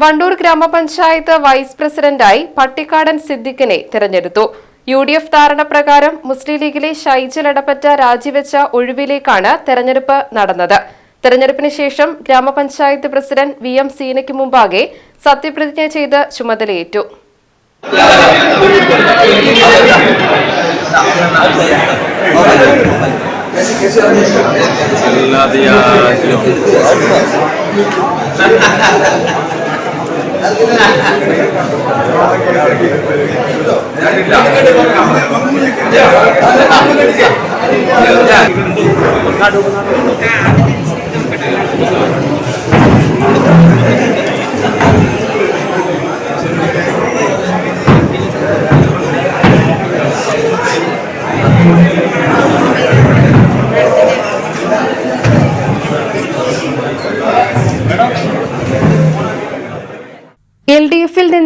വണ്ടൂർ ഗ്രാമപഞ്ചായത്ത് വൈസ് പ്രസിഡന്റായി പട്ടിക്കാടൻ സിദ്ദിഖിനെ തിരഞ്ഞെടുത്തു. യു ഡി എഫ് ധാരണ പ്രകാരം മുസ്ലിം ലീഗിലെ ഷൈജൽ അടപ്പറ്റ രാജിവെച്ച ഒഴിവിലേക്കാണ് തെരഞ്ഞെടുപ്പ് നടന്നത്. തെരഞ്ഞെടുപ്പിന് ശേഷം ഗ്രാമപഞ്ചായത്ത് പ്രസിഡന്റ് വി എം സീനയ്ക്ക് മുമ്പാകെ സത്യപ്രതിജ്ഞ ചെയ്ത് ചുമതലയേറ്റു. എൽ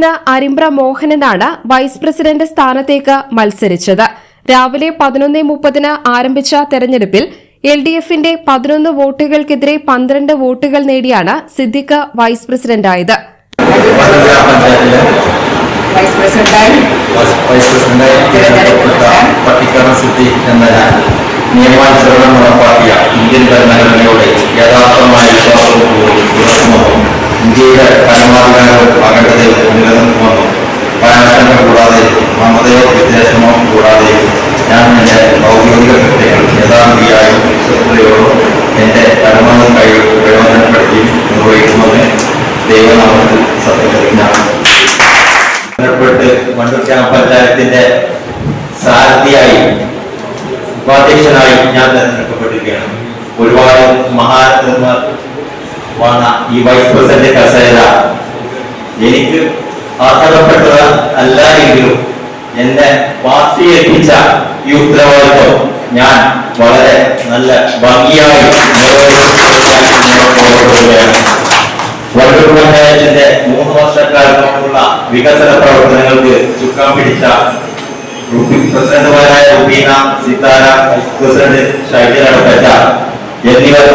നിന്ന് അരിമ്പ്ര മോഹനനാണ് വൈസ് പ്രസിഡന്റ് സ്ഥാനത്തേക്ക് മത്സരിച്ചത്. രാവിലെ പതിനൊന്ന് മുപ്പതിന് ആരംഭിച്ച തെരഞ്ഞെടുപ്പിൽ എൽ ഡി എഫിന്റെ പതിനൊന്ന് വോട്ടുകൾക്കെതിരെ പന്ത്രണ്ട് വോട്ടുകൾ നേടിയാണ് സിദ്ദിഖ് വൈസ് പ്രസിഡന്റായത്. പഞ്ചായത്തിലെ വൈസ് പ്രസിഡന്റായി. വൈസ് വൈസ് പ്രസിഡന്റായി തിരഞ്ഞെടുക്കപ്പെട്ട പട്ടിക്കാടൻ സിദ്ദീഖ് എന്ന ഞാൻ നിയമാനുസരണം നടപ്പാക്കിയ ഇന്ത്യൻ ഭരണഘടനയോട് യഥാർത്ഥമായ വിശ്വാസവും ഇന്ത്യയുടെ പരമാധികാരവും അഖണ്ഡതയും നിലനിൽക്കുമെന്നും പരാമർശങ്ങൾ കൂടാതെ മമതയോ വിദ്വേഷമോ കൂടാതെ ഞാൻ എന്റെ ഔദ്യോഗിക കൃത്യങ്ങൾ യഥാർത്ഥിയായും വിശ്വസ്തയോടും എന്റെ പരമാവധി കഴിവ് പ്രയോജനപ്പെടുത്തി നിർവഹിക്കുമെന്ന് ദൈവനാമത്തിൽ സത്യപ്രതിജ്ഞ മണ്ണൂർ ഗ്രാമപഞ്ചായത്തിന്റെ സാരഥിയായി ഉപാധ്യക്ഷനായി ഞാൻ തെരഞ്ഞെടുക്കപ്പെട്ടിരിക്കുകയാണ്. ഒരുപാട് മഹാരഥന്മാർ വന്ന ഈ വൈസ് പ്രസിഡന്റ് കസേര. എനിക്ക് അർഹതപ്പെട്ടത് അല്ല എങ്കിലും എന്നെ പാർട്ടി ഏൽപ്പിച്ച ഈ ഉത്തരവാദിത്വം ഞാൻ വളരെ നല്ല ഭംഗിയായി പഞ്ചായത്തിന്റെ മൂന്ന് വർഷക്കാലത്തോടുള്ള വികസന പ്രവർത്തനങ്ങൾക്ക് ചുക്കാൻ പിടിച്ച പ്രസിഡന്റുമാരായ റുബീന സിത്താര വൈസ് പ്രസിഡന്റ് അടപ്പറ്റ എന്നിവർ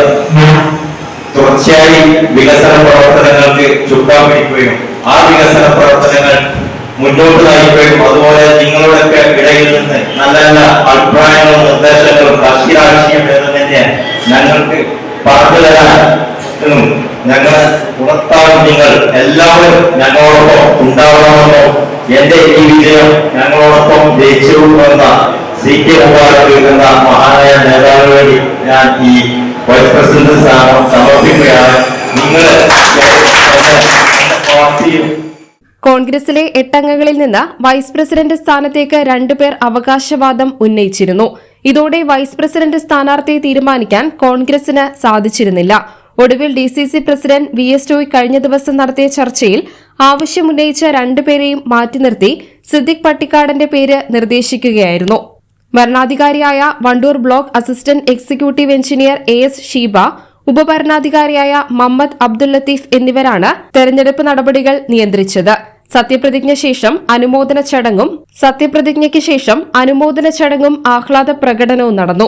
തുടർച്ചയായി വികസന പ്രവർത്തനങ്ങൾക്ക് ചുക്കാൻ പിടിക്കുകയും ആ വികസന പ്രവർത്തനങ്ങൾ മുന്നോട്ട് നയിക്കുകയും അതുപോലെ നിങ്ങളുടെയൊക്കെ ഇടയിൽ നിന്ന് നല്ല നല്ല അഭിപ്രായങ്ങളും നിർദ്ദേശങ്ങളും കക്ഷി രാഷ്ട്രീയം ഭേദമന്യേ ഞങ്ങൾക്ക് പറഞ്ഞു തരാൻ ഞങ്ങൾ ഉണർത്താനും നിങ്ങൾ എല്ലാവരും ഞങ്ങളോടൊപ്പം ഉണ്ടാവണമെന്നോ എന്റെ ഈ വിജയം ഞങ്ങളോടൊപ്പം ജയിച്ചു എന്ന സി കെ മുബാറക് എന്ന മഹാനായ നേതാവിന് വേണ്ടി ഞാൻ ഈ വൈസ് പ്രസിഡന്റ് സമർപ്പിക്കുകയാണ്. നിങ്ങൾ കോൺഗ്രസിലെ എട്ടംഗങ്ങളിൽ നിന്ന് വൈസ് പ്രസിഡന്റ് സ്ഥാനത്തേക്ക് രണ്ടുപേർ അവകാശവാദം ഉന്നയിച്ചിരുന്നു. ഇതോടെ വൈസ് പ്രസിഡന്റ് സ്ഥാനാർത്ഥിയെ തീരുമാനിക്കാൻ കോൺഗ്രസിന് സാധിച്ചിരുന്നില്ല. ഒടുവിൽ D C C president V S toy കഴിഞ്ഞ ദിവസം നടത്തിയ ചർച്ചയിൽ ആവശ്യമുന്നയിച്ച രണ്ടുപേരെയും മാറ്റി നിർത്തി സിദ്ദിഖ് പട്ടിക്കാടന്റെ പേര് നിർദ്ദേശിക്കുകയായിരുന്നു. ഭരണാധികാരിയായ Wandoor block assistant executive engineer A S Sheeba ഉപഭരണാധികാരിയായ Mammad Abdul Latheef എന്നിവരാണ് തെരഞ്ഞെടുപ്പ് നടപടികൾ നിയന്ത്രിച്ചത് സത്യപ്രതിജ്ഞ ശേഷം അനുമോദന ചടങ്ങും സത്യപ്രതിജ്ഞയ്ക്ക് ശേഷം അനുമോദന ചടങ്ങും ആഹ്ലാദ പ്രകടനവും നടന്നു